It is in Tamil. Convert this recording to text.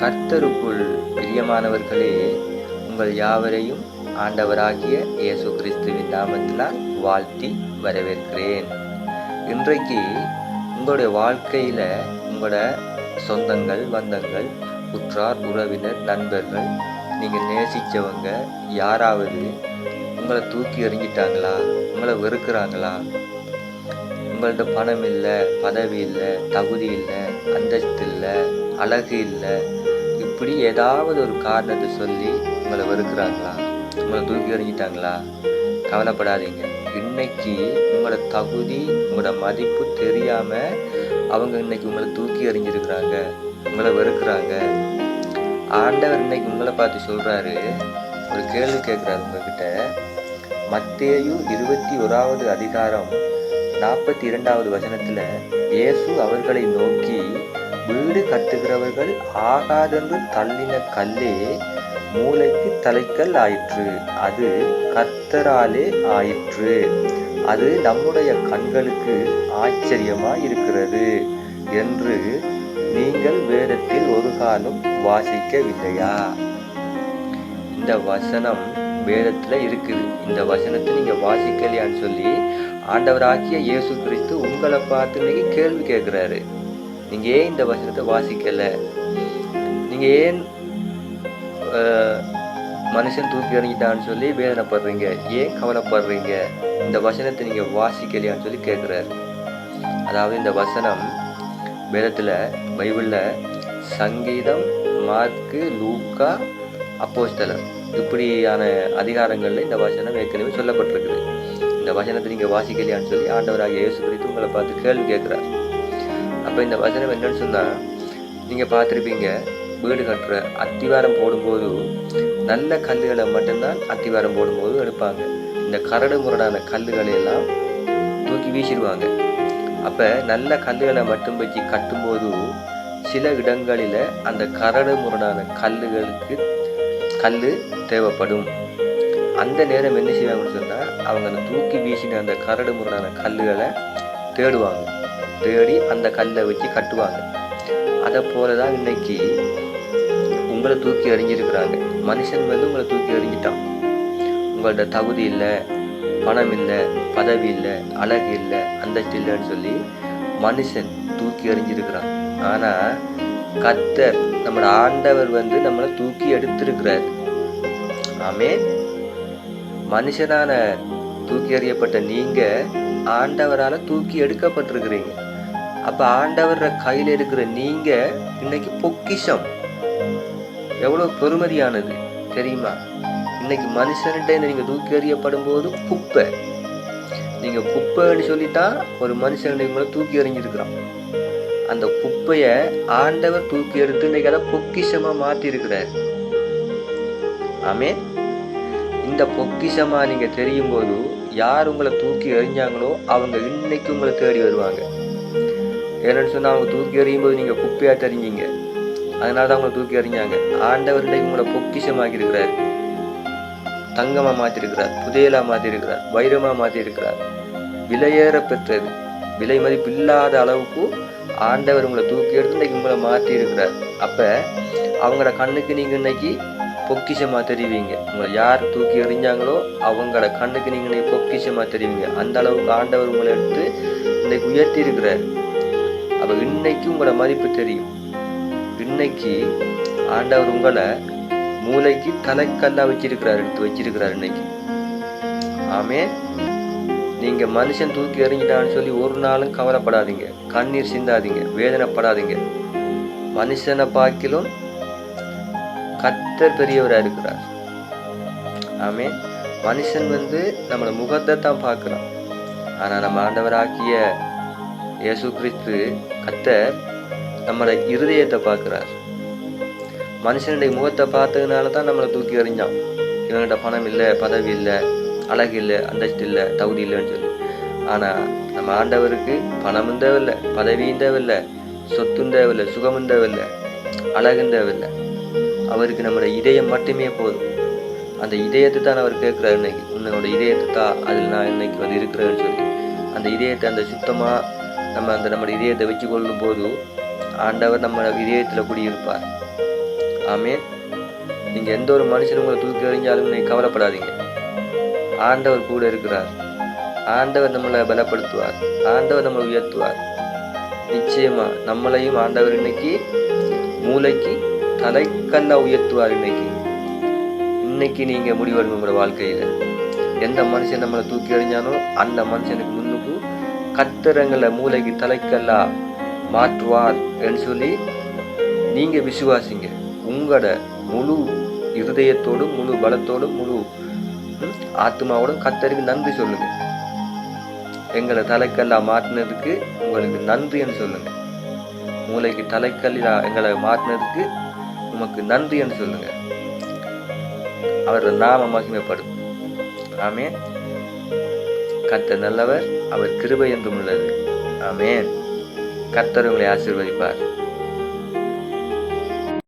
கர்த்தருக்குள் பிரியமானவர்களே உங்கள் யாவரையும் ஆண்டவராகிய இயேசு கிறிஸ்துவின் நாமத்தினால் வாழ்த்தி வரவேற்கிறேன். இன்றைக்கு உங்களுடைய வாழ்க்கையில் உங்களோட சொந்தங்கள் பந்தங்கள் உற்றார் உறவினர் நண்பர்கள் நீங்கள் நேசித்தவங்க யாராவது உங்களை தூக்கி எறிஞ்சிட்டாங்களா? உங்களை வெறுக்கிறாங்களா? உங்கள்கிட்ட பணம் இல்லை பதவி இல்லை தகுதி இல்லை அந்தஸ்து இல்லை அழகு இல்லை இப்படி ஏதாவது ஒரு காரணத்தை சொல்லி உங்களை வெறுக்கிறாங்களா? உங்களை தூக்கி எறிஞ்சிட்டாங்களா? கவலைப்படாதீங்க. இன்னைக்கு உங்களோட தகுதி உங்களோட மதிப்பு தெரியாமல் அவங்க இன்னைக்கு உங்களை தூக்கி எறிஞ்சிருக்கிறாங்க. உங்களை வெறுக்கிறாங்க. ஆண்டவர் இன்னைக்கு உங்களை பார்த்து சொல்கிறாரு ஒரு கேள்வி கேட்குறாரு உங்ககிட்ட. மத்தேயு இருபத்தி ஓராவது அதிகாரம் நாற்பத்தி இரண்டாவது வசனத்தில் இயேசு அவர்களை நோக்கி வீடு கட்டுகிறவர்கள் ஆகாதென்று தள்ளின கல்லே மூளைக்கு தலைக்கல் ஆயிற்று. அது கர்த்தராலே ஆயிற்று. அது நம்முடைய கண்களுக்கு ஆச்சரியமாக இருக்கிறது என்று நீங்கள் வேதத்தில் ஒரு காலம் வாசிக்கவில்லையா? இந்த வசனம் வேதத்தில் இருக்குது. இந்த வசனத்தை நீங்கள் வாசிக்கலையான்னு சொல்லி ஆண்டவராகிய இயேசு கிறிஸ்து உங்களை பார்த்து இன்னைக்கு கேள்வி கேட்குறாரு. நீங்க ஏன் இந்த வசனத்தை வாசிக்கல? நீங்க ஏன் மனுஷன் தூக்கி எறிஞ்சிட்டான்னு சொல்லி வேதனைப்படுறீங்க? ஏன் கவலைப்படுறீங்க? இந்த வசனத்தை நீங்க வாசிக்கலையான்னு சொல்லி கேட்குறாரு அதாவது இந்த வசனம் வேதத்துல பைபிளில் சங்கீதம் மார்க்கு லூக்கா அப்போஸ்தலர். இப்படியான அதிகாரங்களில் இந்த வசனம் ஏற்கனவே சொல்லப்பட்டிருக்குது. இந்த வசனத்தை நீங்கள் வாசிக்கலையான்னு சொல்லி ஆண்டவராக இயேசு குறித்து உங்களை பார்த்து கேள்வி கேட்குறாரு அப்போ இந்த வசனம் என்னன்னு சொன்னால் நீங்கள் பார்த்துருப்பீங்க வீடு கட்டுற அத்திவாரம் போடும்போது நல்ல கல்லுகளை மட்டும்தான் அத்திவாரம் போடும்போது எடுப்பாங்க. இந்த கரடு முரடான கல்லுகளை எல்லாம் தூக்கி வீசிடுவாங்க. அப்போ நல்ல கல்லுகளை மட்டும் வச்சு கட்டும்போது சில இடங்களில் அந்த கரடு முரடான கல்லுகளுக்கு கல் தேவைப்படும். அந்த நேரம் என்ன செய்வாங்கன்னு சொன்னால் அவங்க அந்த தூக்கி வீசின அந்த கரடு முரடான கல்லுகளை தேடுவாங்க. தேடி அந்த கல்லை வச்சு கட்டுவாங்க. அதை போல தான் இன்னைக்கு உங்களை தூக்கி எறிஞ்சிருக்கிறாங்க. மனுஷன் வந்து உங்களை தூக்கி எறிஞ்சிட்டான். உங்கள்ட்ட தகுதி இல்லை பணம் இல்லை பதவி இல்லை அழகு இல்லை அந்தஸ்து இல்லைன்னு சொல்லி மனுஷன் தூக்கி எறிஞ்சிருக்கிறான். ஆனால் கத்தர் நம்மளோட ஆண்டவர் வந்து நம்மளை தூக்கி எடுத்திருக்கிறார். ஆமே மனுஷனான தூக்கி எறியப்பட்ட நீங்கள் ஆண்டவரால் தூக்கி எடுக்கப்பட்டிருக்கிறீங்க. அப்ப ஆண்டவர் கையில இருக்கிற நீங்க இன்னைக்கு பொக்கிஷம். எவ்வளவு பெருமதியானது தெரியுமா? இன்னைக்கு மனுஷன்கிட்ட இருந்து நீங்க தூக்கி எறியப்படும் போது குப்பை. நீங்க குப்பைன்னு சொல்லிட்டா ஒரு மனுஷன் உங்களை தூக்கி எறிஞ்சிருக்கிறான். அந்த குப்பைய ஆண்டவர் தூக்கி எடுத்து இன்னைக்கு அதை பொக்கிஷமா மாத்தி இருக்கிறார் ஆமே இந்த பொக்கிஷமா நீங்க தெரியும் போது யார் உங்களை தூக்கி எறிஞ்சாங்களோ அவங்க இன்னைக்கு உங்களை தேடி வருவாங்க. ஏன்னு சொன்னால் அவங்க தூக்கி எறியும் போது நீங்கள் குப்பையாக தெரிஞ்சீங்க அதனால தான் அவங்களை தூக்கி எறிஞ்சாங்க. ஆண்டவர்களை இன்னைக்கு உங்களை பொக்கிஷமாக்கி தங்கமாக தங்கமா புதையலாக புதையலா வைரமாக வைரமா விலையேற பெற்றது. விலை மதிப்பு இல்லாத அளவுக்கு ஆண்டவர் உங்களை தூக்கி எடுத்து இன்னைக்கு உங்களை மாற்றி இருக்கிறார் அப்ப அவங்களோட கண்ணுக்கு நீங்கள் இன்னைக்கு பொக்கிஷமாக தெரிவிங்க. உங்களை யார் தூக்கி எறிஞ்சாங்களோ அவங்களோட கண்ணுக்கு நீங்கள் இன்னைக்கு பொக்கிஷமாக தெரிவிங்க. அந்த அளவுக்கு ஆண்டவர் உங்களை எடுத்து இன்னைக்கு உயர்த்தி இருக்கிறார் அப்ப இன்னைக்கு உங்களோட மதிப்பு தெரியும். இன்னைக்கு ஆண்டவர் உங்களை மூளைக்கு தலைக்கல்லா வச்சிருக்கிறார் எடுத்து வச்சிருக்கிறார் இன்னைக்கு. ஆமே நீங்க மனுஷன் தூக்கி எறிஞ்சிட்டான்னு சொல்லி ஒரு நாளும் கவலைப்படாதீங்க. கண்ணீர் சிந்தாதீங்க வேதனைப்படாதீங்க. மனுஷனை பார்க்கிலும் கத்தர் பெரியவராக இருக்கிறார். ஆமே மனுஷன் வந்து நம்மளோட முகத்தை தான் பார்க்குறான். ஆனால் நம்ம ஆண்டவராக்கிய இயேசு கிறிஸ்து கத்தர் நம்மளோட இருதயத்தை பார்க்குறார். மனுஷனுடைய முகத்தை பார்த்ததுனால தான் நம்மளை தூக்கி எறிஞ்சான். இவன்கிட்ட பணம் இல்லை பதவி இல்லை அழகு இல்லை அந்தஸ்து இல்லை தகுதி இல்லைன்னு சொல்லி. ஆனால் நம்ம ஆண்டவருக்கு பணமும் தேவையில்லை பதவியும் தேவையில்லை சொத்தும் தேவையில்லை சுகமும் தேவையில்லை அழகும் தேவையில்லை. அவருக்கு நம்மளோட இதயம் மட்டுமே போதும். அந்த இதயத்தை தான் அவர் கேட்குறாரு இன்னைக்கு. உன்னோட இதயத்தை தான் அதில் நான் இன்னைக்கு வந்து இருக்கிறேன்னு சொல்லி. அந்த இதயத்தை அந்த சுத்தமாக நம்ம அந்த நம்ம இதயத்தை வச்சு கொள்ளும் போது ஆண்டவர் நம்ம இதயத்தில் குடியிருப்பார். ஆமே நீங்கள் எந்த ஒரு மனுஷனும் உங்களை தூக்கி எறிஞ்சாலும் நீங்கள் கவலைப்படாதீங்க. ஆண்டவர் கூட இருக்கிறார். ஆண்டவர் நம்மளை பலப்படுத்துவார். ஆண்டவர் நம்மளை உயர்த்துவார். நிச்சயமா நம்மளையும் ஆண்டவர் இன்னைக்கு மூளைக்கு தலைக்கண்ணா உயர்த்துவார் இன்னைக்கு. இன்னைக்கு நீங்க முடிவெடுங்க உங்களோட வாழ்க்கையில. எந்த மனுஷன் நம்மளை தூக்கி எறிஞ்சானோ அந்த மனுஷனுக்கு கத்திரங்களை மூளைக்கு தலைக்கல்லா மாற்றுவார் என்று சொல்லி நீங்க விசுவாசிங்க. உங்களோட முழு இருதயத்தோடும் முழு பலத்தோடும் முழு ஆத்மாவோடும் கத்தருக்கு நன்றி சொல்லுங்க. எங்களை தலைக்கல்லா மாற்றினதுக்கு உங்களுக்கு நன்றின்னு சொல்லுங்க. மூளைக்கு தலைக்கல்லா எங்களை மாற்றினதுக்கு உமக்கு நன்றின்னு சொல்லுங்க. அவரது நாம மகிமைப்படும் ஆமே கத்த நல்லவர் அவர் கிருபை என்றும் உள்ளது. ஆமேன். கர்த்தர் உங்களை ஆசீர்வதிப்பார்.